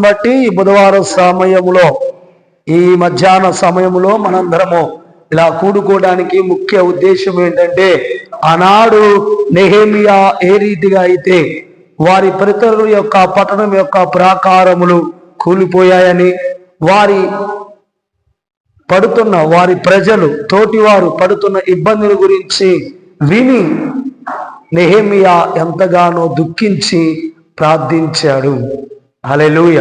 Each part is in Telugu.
బట్టి ఈ బుధవారం సమయంలో ఈ మధ్యాహ్న సమయములో మనందరము ఇలా కూడుకోవడానికి ముఖ్య ఉద్దేశం ఏంటంటే ఆనాడు నెహేమియా ఏ రీతిగా అయితే వారి పరితరుల యొక్క పట్టణం యొక్క ప్రాకారములు కూలిపోయాయని వారి పడుతున్న వారి ప్రజలు తోటివారు పడుతున్న ఇబ్బందుల గురించి విని నెహేమియా ఎంతగానో దుఃఖించి ప్రార్థించాడు. హల్లెలూయ.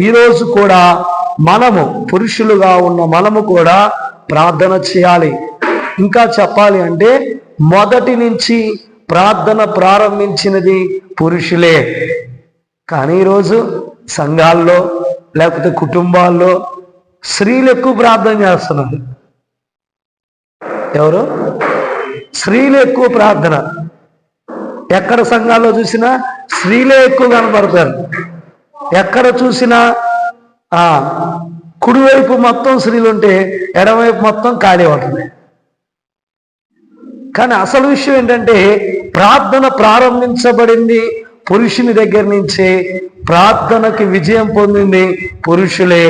ఈరోజు కూడా మనము పురుషులుగా ఉన్న మనము కూడా ప్రార్థన చేయాలి. ఇంకా చెప్పాలి అంటే మొదటి నుంచి ప్రార్థన ప్రారంభించినది పురుషులే. కానీ ఈరోజు సంఘాల్లో లేకపోతే కుటుంబాల్లో స్త్రీలు ఎక్కువ ప్రార్థన చేస్తున్నారు. ఎవరు? స్త్రీలు ఎక్కువ ప్రార్థన. ఎక్కడ సంఘాల్లో చూసినా స్త్రీలే ఎక్కువ కనపడతారు. ఎక్కడ చూసినా ఆ కుడివైపు మొత్తం స్త్రీలు ఉంటే ఎడమవైపు మొత్తం ఖాళీ ఉంటుంది. కానీ అసలు విషయం ఏంటంటే ప్రార్థన ప్రారంభించబడింది పురుషుని దగ్గర నుంచే ప్రార్థనకి విజయం పొందింది పురుషులే.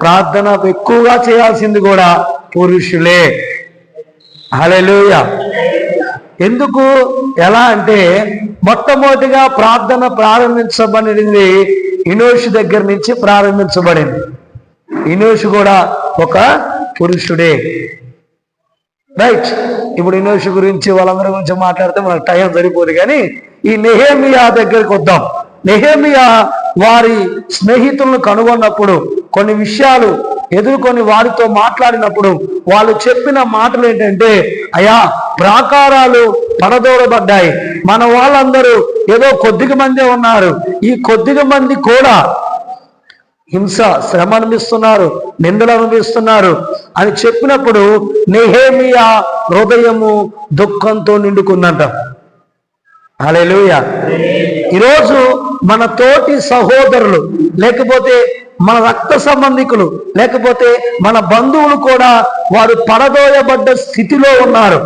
ప్రార్థన ఎక్కువగా చేయాల్సింది కూడా పురుషులే. హల్లెలూయా. ఎందుకు? ఎలా అంటే మొట్టమొదటిగా ప్రార్థన ప్రారంభించబడింది ఇనోషు దగ్గర నుంచి ప్రారంభించబడింది. ఇనోషి కూడా ఒక పురుషుడే. రైట్. ఇప్పుడు ఇనోషి గురించి వాళ్ళందరి గురించి మాట్లాడితే మనకు టైం సరిపోదు కానీ ఈ నెహేమియా దగ్గరికి వద్దాం. నెహేమియా వారి స్నేహితులను కనుగొన్నప్పుడు కొన్ని విషయాలు ఎదుర్కొని వారితో మాట్లాడినప్పుడు వాళ్ళు చెప్పిన మాటలు ఏంటంటే అయా ప్రాకారాలు పడదోడబడ్డాయి. మన వాళ్ళందరూ ఏదో కొద్దిగా మందే ఉన్నారు. ఈ కొద్దిగా మంది కూడా హింస శ్రమ అనిపిస్తున్నారు నిందలు అనిపిస్తున్నారు అని చెప్పినప్పుడు నెహేమియా హృదయము దుఃఖంతో నిండుకుందంట. అలెలుయ ఈరోజు మన తోటి సహోదరులు లేకపోతే మన రక్త సంబంధికులు లేకపోతే మన బంధువులు కూడా వారు పడదోయబడ్డ స్థితిలో ఉన్నారు.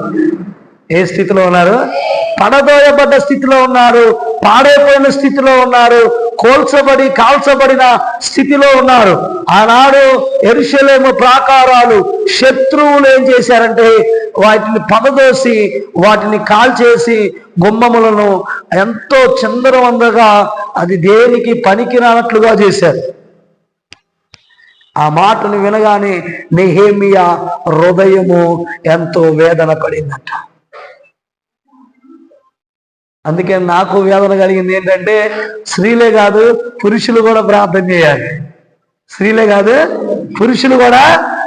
ఏ స్థితిలో ఉన్నారు? పడదోయబడ్డ స్థితిలో ఉన్నారు పాడైపోయిన స్థితిలో ఉన్నారు కోల్చబడి కాల్చబడిన స్థితిలో ఉన్నారు. ఆనాడు ఎరుషలేము ప్రాకారాలు శత్రువులు ఏం చేశారంటే వాటిని పడదోసి వాటిని కాల్చేసి గుమ్మములను ఎంతో చందరవందగా అది దేనికి పనికిరానట్లుగా చేశారు. ఆ మాటను వినగానే నెహేమియా హృదయము ఎంతో వేదన పడిందట. అందుకే నాకు వేదన కలిగింది ఏంటంటే స్త్రీలే కాదు పురుషులు కూడా ప్రార్థన చేయాలి. స్త్రీలే కాదు పురుషులు కూడా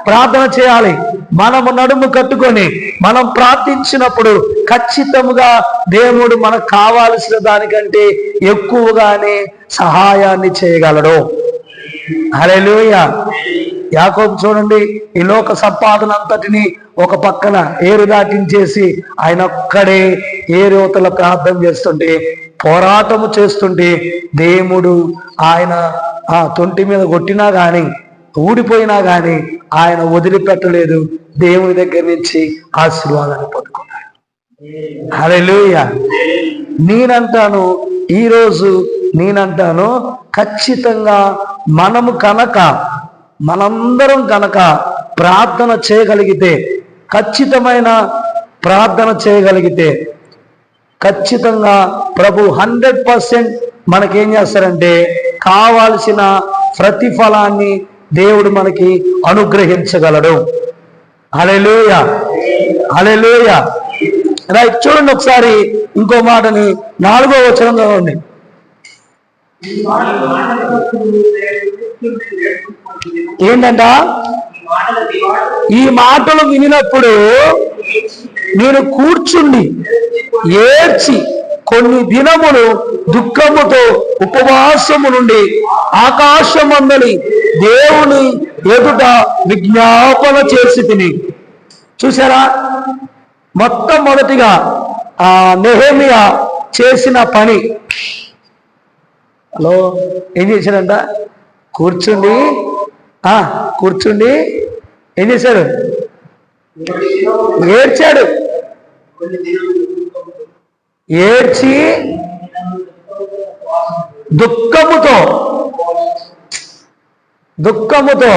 ప్రార్థన చేయాలి. మనము నడుము కట్టుకొని మనం ప్రార్థించినప్పుడు ఖచ్చితముగా దేవుడు మనకు కావాల్సిన దానికంటే ఎక్కువగానే సహాయాన్ని చేయగలడు. హల్లెలూయ. యాకోబు చూడండి ఈ లోక సంపాదన అంతటిని ఒక పక్కన ఏరు దాటించేసి ఆయన ఒక్కడే ఏరువతల ప్రార్థన చేస్తుంటే పోరాటము చేస్తుంటే దేవుడు ఆయన ఆ తొంటి మీద కొట్టినా కానీ ఊడిపోయినా కానీ ఆయన వదిలిపెట్టలేదు. దేవుని దగ్గర నుంచి ఆశీర్వాదాన్ని పొందుకున్నాడు. హల్లెలూయ. నేనంటాను ఈరోజు నేనంటాను ఖచ్చితంగా మనము కనుక మనందరం కనుక ప్రార్థన చేయగలిగితే ఖచ్చితమైన ప్రార్థన చేయగలిగితే ఖచ్చితంగా ప్రభు హండ్రెడ్ పర్సెంట్ మనకేం చేస్తారంటే కావాల్సిన ప్రతిఫలాన్ని దేవుడు మనకి అనుగ్రహించగలడు. అలెలుయ అలెలుయ రైట్ చూడండి ఒకసారి ఇంకో మాటని నాలుగో వచనం చదవండి ఏంటంట? ఈ మాటలు వినినప్పుడు నేను కూర్చుండి ఏడ్చి కొన్ని దినములు దుఃఖముతో ఉపవాసము నుండి ఆకాశమందని దేవుని ఎదుట విజ్ఞాపన చేసి తిని. చూసారా మొట్టమొదటిగా ఆ నెహేమియా చేసిన పని హలో ఏం చేశారంట? కూర్చుండి ఆ కూర్చుండి ఏం చేశాడు ఏడ్చాడు. ఏడ్చి దుఃఖముతో దుఃఖముతో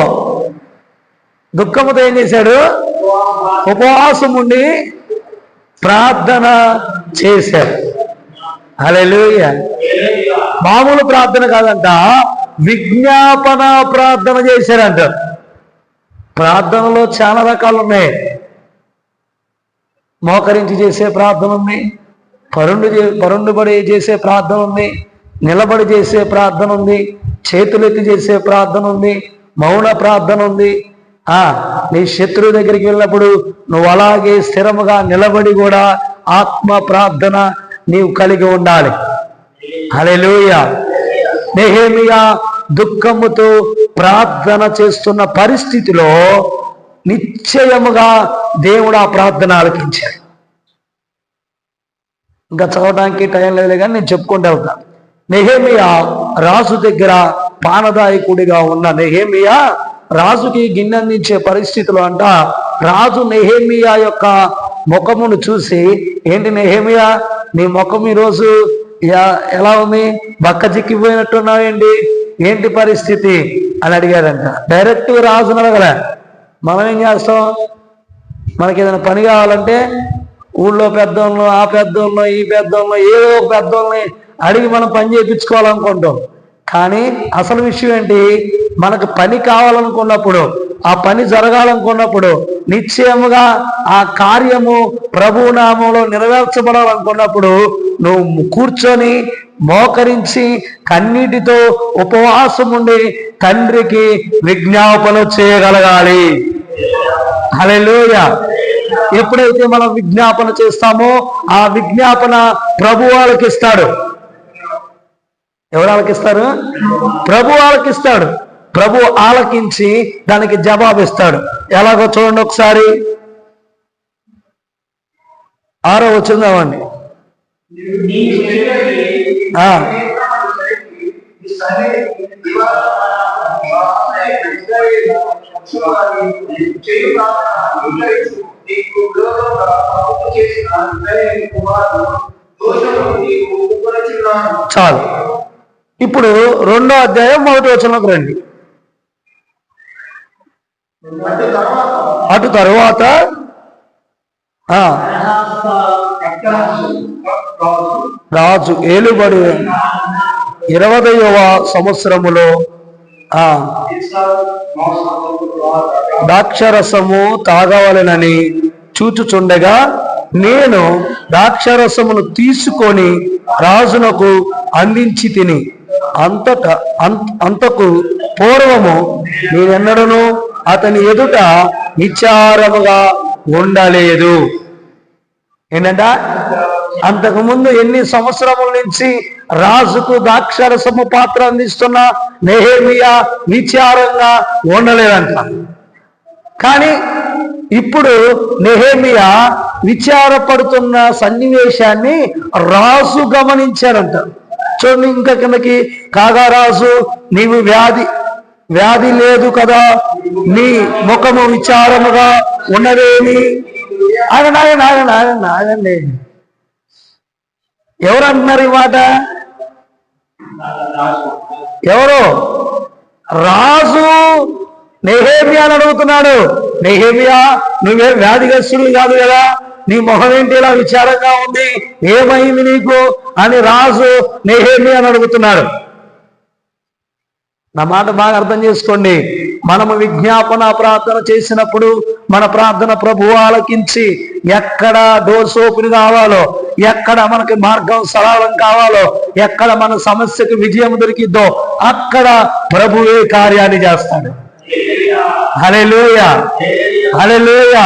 దుఃఖముతో ఏం చేశాడు? ఉపవాసం ఉండి ప్రార్థన చేశాడు. అలెలుయ్య మామూలు ప్రార్థన కాదంట విజ్ఞాపన ప్రార్థన చేశారంట. ప్రార్థనలో చాలా రకాలు ఉన్నాయి. మోకరించి చేసే ప్రార్థన ఉంది పరుండు పరుండుబడి చేసే ప్రార్థన ఉంది నిలబడి చేసే ప్రార్థన ఉంది చేతులెత్తి చేసే ప్రార్థన ఉంది మౌన ప్రార్థన ఉంది. ఆ నీ శత్రువు దగ్గరికి వెళ్ళినప్పుడు నువ్వు అలాగే స్థిరముగా నిలబడి కూడా ఆత్మ ప్రార్థన నీవు కలిగి ఉండాలి. హల్లెలూయ. నెహేమియా దుఃఖముతో ప్రార్థన చేస్తున్న పరిస్థితిలో నిశ్చయముగా దేవుడు ఆ ప్రార్థన ఆలకించాడు. ఇంకా చదవడానికి టైం లేదు కానీ నేను చెప్పుకుంటూ వెళ్తా. నెహేమియా రాజు దగ్గర పానదాయకుడిగా ఉన్న నెహేమియా రాజుకి గిన్నె అందించే పరిస్థితిలో అంట రాజు నెహేమియా యొక్క ముఖమును చూసి ఏంటి నెహేమియా నీ ముఖం ఈరోజు ఎలా ఉంది బక్క చిక్కిపోయినట్టున్నావేంటి ఏంటి పరిస్థితి? అని అడిగారంట డైరెక్ట్ రాజును అడగలే మనం ఏం చేస్తాం? మనకి ఏదైనా పని కావాలంటే ఊళ్ళో పెద్దోళ్ళు ఆ పెద్దోళ్ళు ఈ పెద్దోళ్ళు ఏదో ఒక పెద్దోళ్ళని అడిగి మనం పని చేయించుకోవాలనుకుంటాం. కానీ అసలు విషయం ఏంటి? మనకు పని కావాలనుకున్నప్పుడు ఆ పని జరగాలనుకున్నప్పుడు నిశ్చయముగా ఆ కార్యము ప్రభునామంలో నెరవేర్చబడాలనుకున్నప్పుడు నువ్వు కూర్చొని మోకరించి కన్నీటితో ఉపవాసం ఉండి తండ్రికి విజ్ఞాపన చేయగలగాలి. హల్లెలూయ. ఎప్పుడైతే మనం విజ్ఞాపన చేస్తామో ఆ విజ్ఞాపన ప్రభు వాళ్ళకి ఇస్తాడు ఎవరు ఆలకిస్తారు ప్రభు ఆలకిస్తాడు ప్రభు ఆలకించి దానికి జవాబు ఇస్తాడు. ఎలాగో చూడండి ఒకసారి. ఆరో వచ్చిందామండి చాలు. ఇప్పుడు రెండో అధ్యాయం మొదటి వచనంలోకి రండి. అటు తరువాత రాజు ఏలుబడి ఇరవదయవ సంవత్సరములో ఆ ద్రాక్షరసము తాగవలెనని చూచుచుండగా నేను ద్రాక్షరసమును తీసుకొని రాజునకు అందించి తిని అంతట అంతకు పూర్వము నేనెన్నడను అతని ఎదుట విచారముగా ఉండలేదు. ఏంటంట? అంతకు ముందు ఎన్ని సంవత్సరముల నుంచి రాజుకు దాక్షరసము పాత్ర అందిస్తున్న నెహేమియా విచారంగా ఉండలేదంట కానీ ఇప్పుడు నెహేమియా విచారపడుతున్న సన్నివేశాన్ని రాజు గమనించారంట చూడండి ఇంకా కిందకి కాగా రాజు నీవు వ్యాధి వ్యాధి లేదు కదా నీ ముఖము విచారముగా ఉన్నదేమి ఆగండి ఆగండి ఆగండి నాయన ఆగండి ఎవరు అంటున్నారు ఈ మాట? ఎవరు? రాజు నెహేమియాని అడుగుతున్నాడు. నెహేమియా నువ్వే వ్యాధిగ్రస్తులు కాదు కదా. నీ మొహం ఏంటి? ఇలా విచారంగా ఉంది. ఏమైంది నీకు? అని రాజు నెహేమియాని అడుగుతున్నాడు. నా మాట బాగా అర్థం చేసుకోండి. మనము విజ్ఞాపన ప్రార్థన చేసినప్పుడు మన ప్రార్థన ప్రభు ఆలకించి ఎక్కడ డోర్స్ ఓపెన్ కావాలో ఎక్కడ మనకి మార్గం సరళం కావాలో ఎక్కడ మన సమస్యకు విజయం దొరికిద్దో అక్కడ ప్రభువే కార్యాన్ని చేస్తాడు. హలెలూయ హలెలూయ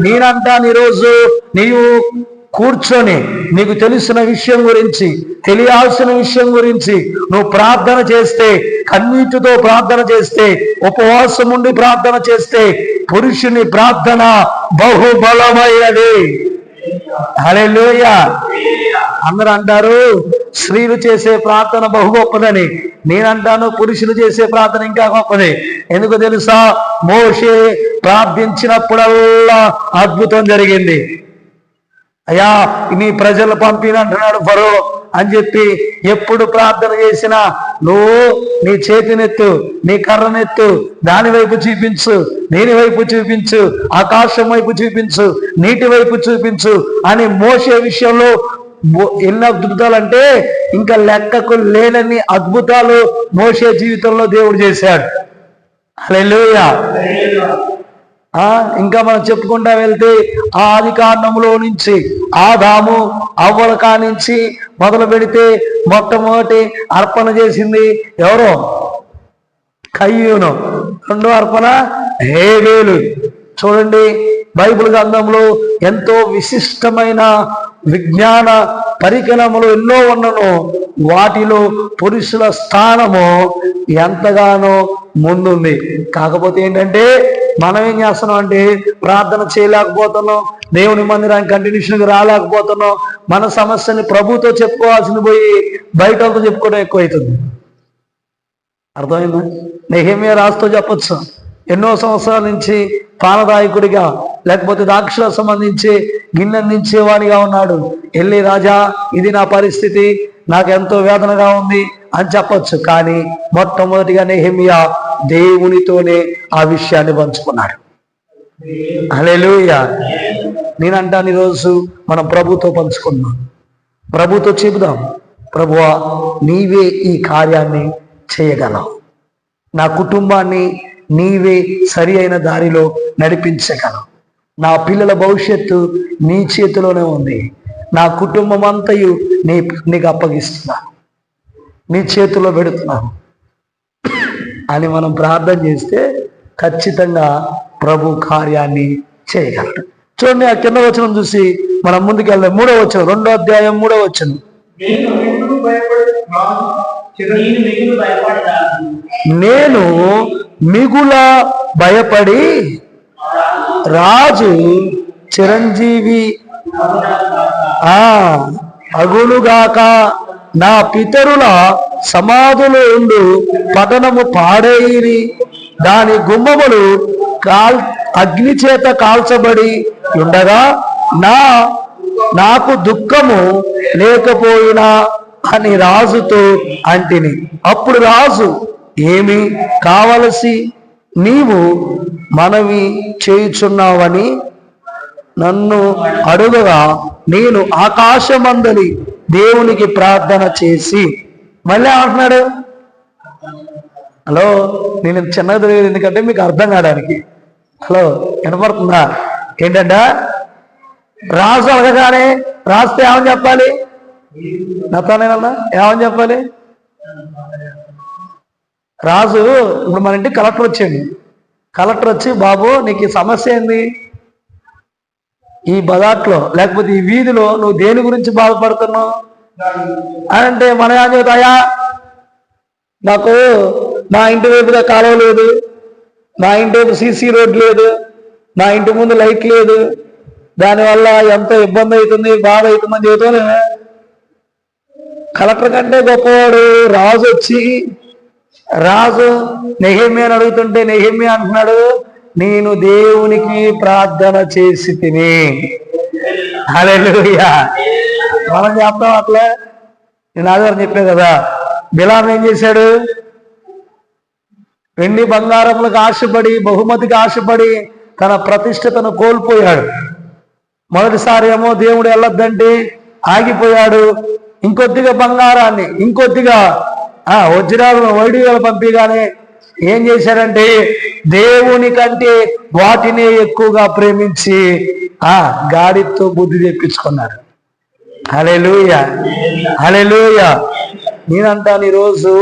నేనంటాను ఈరోజు నీవు కూర్చొని నీకు తెలిసిన విషయం గురించి తెలియాల్సిన విషయం గురించి నువ్వు ప్రార్థన చేస్తే కన్నీటితో ప్రార్థన చేస్తే ఉపవాసం ఉండి ప్రార్థన చేస్తే పురుషుని ప్రార్థన బహుబలమైనది. హల్లెలూయ. అందరూ అంటారు స్త్రీలు చేసే ప్రార్థన బహు గొప్పదని. నేనంటాను పురుషులు చేసే ప్రార్థన ఇంకా గొప్పది. ఎందుకు తెలుసా? మోషే ప్రార్థించినప్పుడల్లా అద్భుతం జరిగింది. అయ్యా నీ ప్రజలు పంపినంటున్నాడు ఫరో. అని చెప్పి ఎప్పుడు ప్రార్థన చేసినా నువ్వు నీ చేతినెత్తు నీ కర్రనెత్తు దాని వైపు చూపించు దీని వైపు చూపించు ఆకాశం వైపు చూపించు నీటి వైపు చూపించు అని మోసే విషయంలో ఎన్ని అద్భుతాలు అంటే ఇంకా లెక్కకు లేనన్ని అద్భుతాలు మోసే జీవితంలో దేవుడు చేశాడు. హల్లెలూయా. ఇంకా మనం చెప్పుకుంటా వెళ్తే ఆ ఆది కాండంలో నుంచి ఆదాము అవ్వల కానించి మొదలు పెడితే మొట్టమొదటి అర్పణ చేసింది ఎవరో? కయ్యూను. రెండో అర్పణ హేవేలు చూడండి బైబిల్ గ్రంథంలో ఎంతో విశిష్టమైన విజ్ఞాన పరికరములు ఎన్నో ఉన్నను. వాటిలో పురుషుల స్థానము ఎంతగానో ముందుంది. కాకపోతే ఏంటంటే మనం ఏం చేస్తున్నాం అంటే ప్రార్థన చేయలేకపోతున్నాం దేవుని మందిరానికి కంటిన్యూషన్గా రాలేకపోతున్నాం మన సమస్యని ప్రభుతో చెప్పుకోవాల్సింది పోయి బయట వాళ్ళతో చెప్పుకోవడం ఎక్కువైతుంది. అర్థమైందా? నెహేమియా రాస్తూ చెప్పొచ్చు. ఎన్నో సంవత్సరాల నుంచి పానదాయకుడిగా లేకపోతే దాక్షల సంబంధించి గిన్నెందించేవాడిగా ఉన్నాడు. వెళ్ళి రాజా ఇది నా పరిస్థితి. నాకు ఎంతో వేదనగా ఉంది అని చెప్పొచ్చు కానీ మొట్టమొదటిగా నెహిమియా దేవునితోనే ఆ విషయాన్ని పంచుకున్నాడు. హల్లెలూయా. నేనంటాను ఈరోజు మనం ప్రభుతో పంచుకున్నాం ప్రభుతో చెబుదాం ప్రభువా నీవే ఈ కార్యాన్ని చేయగలవు. నా కుటుంబాన్ని నీవే సరి అయిన దారిలో నడిపించగలవు. నా పిల్లల భవిష్యత్తు నీ చేతిలోనే ఉంది. నా కుటుంబం అంతయు నీ నీకు అప్పగిస్తున్నాను. నీ చేతిలో పెడుతున్నాను. అని మనం ప్రార్థన చేస్తే ఖచ్చితంగా ప్రభు కార్యాన్ని చేయగలడు. చూడండి ఆ కింద వచనం చూసి మనం ముందుకెళ్దాం. మూడో వచనం రెండో అధ్యాయం మూడో భయపడతాను. నేను మిగుల భయపడి రాజు చిరంజీవి ఆ అగులుగాక నా పితరుల సమాధులు ఉండు పతనము పాడైరి. దాని గుమ్మములు కాల్ అగ్ని చేత కాల్చబడి ఉండగా నా నాకు దుఃఖము లేకపోయినా అని రాజుతో అంటిని. అప్పుడు రాజు ఏమి కావలసి నీవు మనవి చేయుచున్నావని నన్ను అడుగగా నేను ఆకాశమందలి దేవునికి ప్రార్థన చేసి. మళ్ళీ అంటున్నాడు హలో నేను చిన్నది లేదు ఎందుకంటే మీకు అర్థం కావడానికి. హలో వినపడుతుందా? ఏంటంట? రాజు అడగగానే రాస్తే ఏమని చెప్పాలి? నతానేనన్నా ఏమని చెప్పాలి? రాజు ఇప్పుడు మన ఇంటికి కలెక్టర్ వచ్చాడు. కలెక్టర్ వచ్చి బాబు నీకు సమస్య ఏంది? ఈ బజాట్లో లేకపోతే ఈ వీధిలో నువ్వు దేని గురించి బాధపడుతున్నావు? అంటే మన ఏం నాకు నా ఇంటి వైపుగా కాలువ లేదు నా ఇంటి వైపు సీసీ రోడ్ లేదు నా ఇంటి ముందు లైట్ లేదు దానివల్ల ఎంత ఇబ్బంది అవుతుంది బాధ అవుతుందని చెబుతూనే కలెక్టర్ కంటే గొప్పవాడు రాజు వచ్చి రాజు నెహమ్య అని అడుగుతుంటే నెహమ్య అంటున్నాడు నేను దేవునికి ప్రార్థన చేసి తిని. మనం చెప్తాం అట్లా. నేను ఆదివారం చెప్పాను కదా బిలాం ఏం చేశాడు? వెండి బంగారములకు ఆశపడి బహుమతికి ఆశపడి తన ప్రతిష్టతను కోల్పోయాడు. మొదటిసారి ఏమో దేవుడు వెళ్ళొద్దంటే ఆగిపోయాడు. ఇంకొద్దిగా బంగారాన్ని ఇంకొద్దిగా ఆ వజ్రాలను వైడిగా పంపిగానే ఏం చేశారంటే దేవుని కంటే వాటినే ఎక్కువగా ప్రేమించి ఆ గాడితో బుద్ధి తెప్పించుకున్నారు. అలెలుయ అలెలుయ నేనంటాను ఈరోజు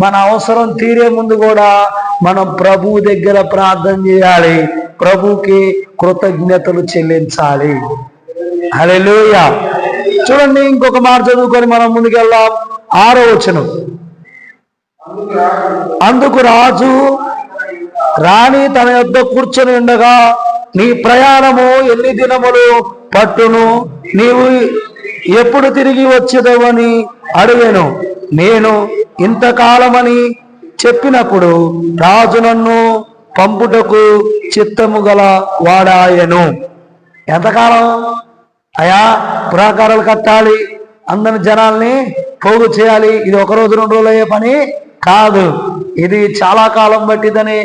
మన అవసరం తీరే ముందు కూడా మనం ప్రభు దగ్గర ప్రార్థన చేయాలి. ప్రభుకి కృతజ్ఞతలు చెల్లించాలి. అలెలుయ చూడండి ఇంకొక మాట చదువుకొని మనం ముందుకెళ్దాం. ఆరో వచనం. అందుకు రాజు రాణి తన యొద్ద కూర్చొని ఉండగా నీ ప్రయాణము ఎన్ని దినములు పట్టును? నీవు ఎప్పుడు తిరిగి వచ్చేదవని అడిగాను. నేను ఇంతకాలమని చెప్పినప్పుడు రాజు నన్ను పంపుటకు చిత్తము గల వాడాయను. ఎంతకాలం? అయా పురాకారాలు కట్టాలి. అందరి జనాల్ని పోగు చేయాలి. ఇది ఒక రోజు రెండు రోజులు అయ్యే పని. కాదు. ఇది చాలా కాలం పట్టిదని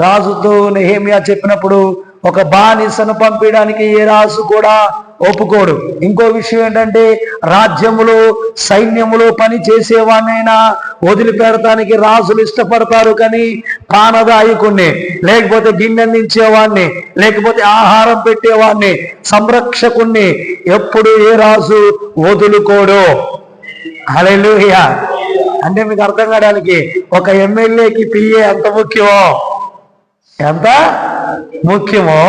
రాజుతో నెహేమియా చెప్పినప్పుడు ఒక బానిసను పంపించడానికి ఏ రాజు కూడా ఒప్పుకోడు. ఇంకో విషయం ఏంటంటే రాజ్యములో సైన్యములో పని చేసేవాడినైనా వదిలిపెడటానికి రాజులు ఇష్టపడతారు కానీ పానదాయకుణ్ణి లేకపోతే గిన్నెందించేవాడిని లేకపోతే ఆహారం పెట్టేవాడిని సంరక్షకుణ్ణి. ఎప్పుడు ఏ రాజు వదులుకోడు. హల్లెలూయా. అంటే మీకు అర్థం కావడానికి ఒక ఎమ్మెల్యేకి పిఏ ఎంత ముఖ్యమో? ఎంత ముఖ్యమో?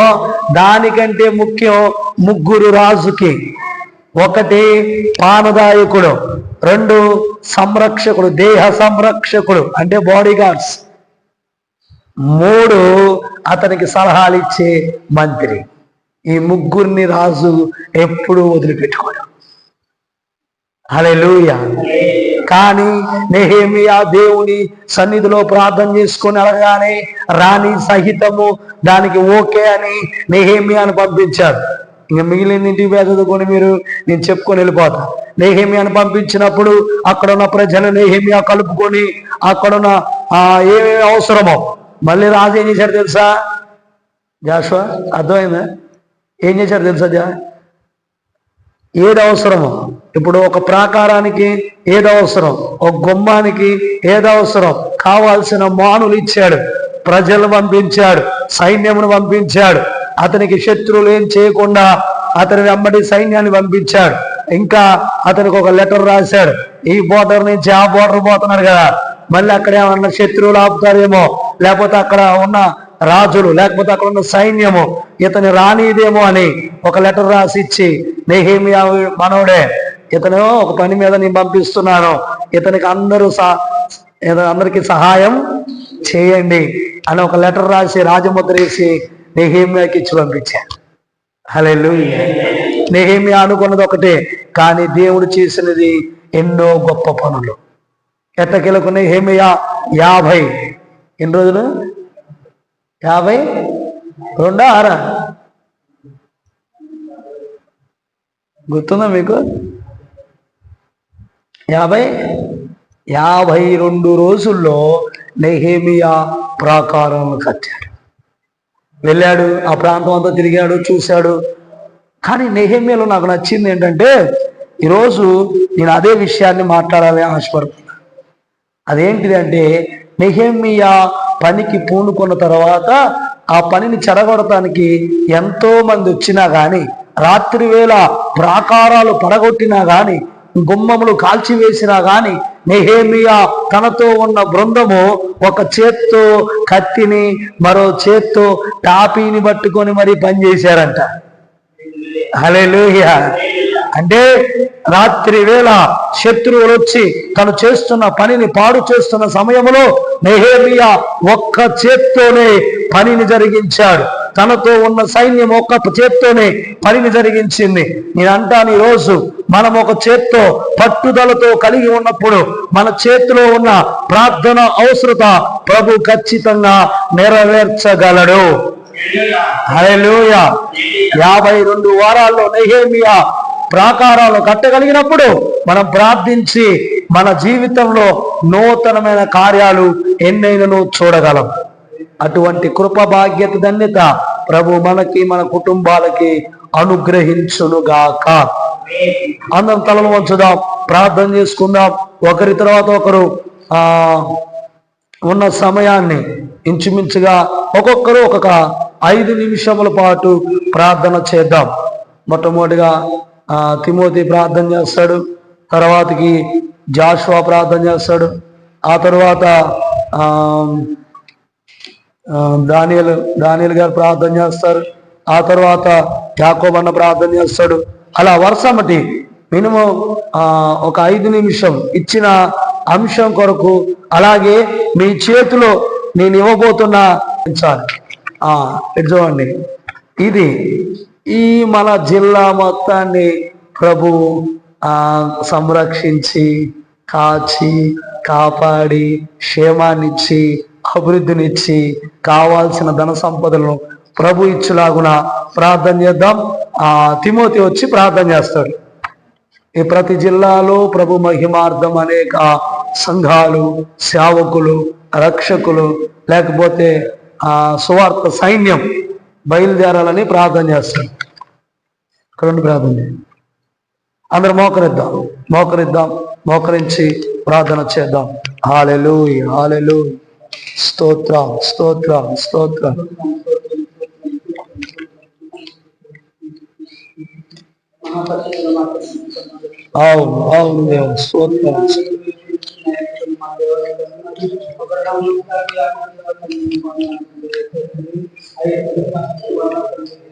దానికంటే ముఖ్యం ముగ్గురు రాజుకి. ఒకటి పానదాయకుడు రెండు సంరక్షకుడు దేహ సంరక్షకుడు అంటే బాడీ గార్డ్స్ మూడు అతనికి సలహాలు ఇచ్చే మంత్రి. ఈ ముగ్గురిని రాజు ఎప్పుడూ వదిలిపెట్టుకోడు. హల్లెలూయా. కానీ నెహేమియా దేవుని సన్నిధిలో ప్రార్థన చేసుకుని అడగానే రాణి సహితము దానికి ఓకే అని నెహేమియాను పంపించారు. ఇంకా మిగిలిన ఇంటికి పోయి చదువుకొని మీరు నేను చెప్పుకొని వెళ్ళిపోతా. నెహేమియాను పంపించినప్పుడు అక్కడ ఉన్న ప్రజలు నెహేమియా కలుపుకొని అక్కడున్న ఉన్న ఏమేమి అవసరమో మళ్ళీ రాజు ఏం చేశారు తెలుసా? జాషువా అర్థమైందా? ఏం చేశారు తెలుసా జా? ఏది ఇప్పుడు ఒక ప్రాకారానికి ఏది అవసరం ఒక గుమ్మానికి ఏది అవసరం కావాల్సిన మానులు ఇచ్చాడు ప్రజలు పంపించాడు సైన్యమును పంపించాడు. అతనికి శత్రువులు ఏం చేయకుండా అతని వెంబడి సైన్యాన్ని పంపించాడు. ఇంకా అతనికి ఒక లెటర్ రాశాడు. ఈ బోర్డర్ నుంచి ఆ బోర్డర్ పోతున్నాడు కదా. మళ్ళీ అక్కడ ఏమన్నా శత్రువులు ఆపుతారేమో? లేకపోతే అక్కడ ఉన్న రాజులు లేకపోతే అక్కడ ఉన్న సైన్యము. ఇతని రానిదేమో అని ఒక లెటర్ రాసి ఇచ్చి నెహేమియా మనోడే ఇతను ఒక పని మీద నేను పంపిస్తున్నాను. ఇతనికి అందరూ సహ ఇతను అందరికి సహాయం చేయండి అని ఒక లెటర్ రాసి రాజముద్ర వేసి నెహేమియాకి ఇచ్చి పంపించాను హలే నెహేమియా అనుకున్నది ఒకటే కానీ దేవుడు చేసినది ఎన్నో గొప్ప పనులు. ఎట్టకెలకు నెహేమియా? యాభై. ఎన్ని రోజులు? యాభై రెండా ఆరా? గుర్తుందా మీకు? యాభై? యాభై రెండు రోజుల్లో నెహేమియా ప్రాకారం కట్టాడు. వెళ్ళాడు ఆ ప్రాంతం అంతా తిరిగాడు చూశాడు. కానీ నెహేమియాలో నాకు నచ్చింది ఏంటంటే ఈరోజు నేను అదే విషయాన్ని మాట్లాడాలని ఆశపడుతున్నా అదేంటిది అంటే నెహేమియా పనికి పూనుకున్న తర్వాత ఆ పనిని చెడగొడటానికి ఎంతో మంది వచ్చినా గాని రాత్రి వేళ ప్రాకారాలు పడగొట్టినా గాని గుమ్మములు కాల్చివేసినా గాని నెహేమియా తనతో ఉన్న బృందము ఒక చేత్తో కత్తిని మరో చేత్తో టాపీని పట్టుకొని మరి పనిచేశారంట. హలేలుయ అంటే రాత్రి వేళ శత్రువులు వచ్చి తను చేస్తున్న పనిని పాడు చేస్తున్న సమయంలో నెహేమియా ఒక్క చేత్తోనే పనిని జరిగించాడు. తనతో ఉన్న సైన్యం ఒక్క చేత్తోనే పనిని జరిగించింది. నేను అంటాను రోజు మనం ఒక చేత్తో పట్టుదలతో కలిగి ఉన్నప్పుడు మన చేతిలో ఉన్న ప్రార్థన అవసరత ప్రభు ఖచ్చితంగా నెరవేర్చగలడు. హల్లెలూయా. యాభై రెండు వారాల్లో నెహేమియా ప్రాకారాలు కట్టగలిగినప్పుడు మనం ప్రార్థించి మన జీవితంలో నూతనమైన కార్యాలు ఎన్నైనను చూడగలం. అటువంటి కృప బాధ్యత ధన్యత ప్రభు మనకి మన కుటుంబాలకి అనుగ్రహించునుగాక. అందరం తలలు వంచుదాం ప్రార్థన చేసుకుందాం. ఒకరి తర్వాత ఒకరు ఆ ఉన్న సమయాన్ని ఇంచుమించుగా ఒక్కొక్కరు ఒక్కొక్క ఐదు నిమిషముల పాటు ప్రార్థన చేద్దాం. మొట్టమొదటిగా తిమోతి ప్రార్థన చేస్తాడు. తర్వాతకి జాషువా ప్రార్థన చేస్తాడు. ఆ తర్వాత ఆ ఆ, దానియలు దానియలు గారు ప్రార్థన చేస్తారు. ఆ తర్వాత యాకోబన్న ప్రార్థన చేస్తాడు. అలా వరుసమటి మినిమం ఒక ఐదు నిమిషం ఇచ్చిన అంశం కొరకు అలాగే మీ చేతిలో నేను ఇవ్వబోతున్న ఇటు చూడండి ఇది ఈ మన జిల్లా మొత్తాన్ని ప్రభు సంరక్షించి కాచి కాపాడి క్షేమాన్నిచ్చి అభివృద్ధినిచ్చి కావాల్సిన ధన సంపదలను ప్రభు ఇచ్చులాగున ప్రార్థన చేద్దాం. ఆ తిమోతి వచ్చి ప్రార్థన చేస్తాడు. ఈ ప్రతి జిల్లాలో ప్రభు మహిమార్థం అనేక సంఘాలు సేవకులు రక్షకులు లేకపోతే ఆ సువార్త సైన్యం బయలుదేరాలని ప్రార్థన చేస్తాం ఇక్కడ ప్రార్థన చేయండి. అందరు మోకరిద్దాం మోకరిద్దాం మోకరించి ప్రార్థన చేద్దాం. హాలెలు హాలెలు స్తోత్ర స్తోత్ర స్తోత్ర. అవును అవును దేవుడు స్తోత్రం మహాపరిశుద్ధ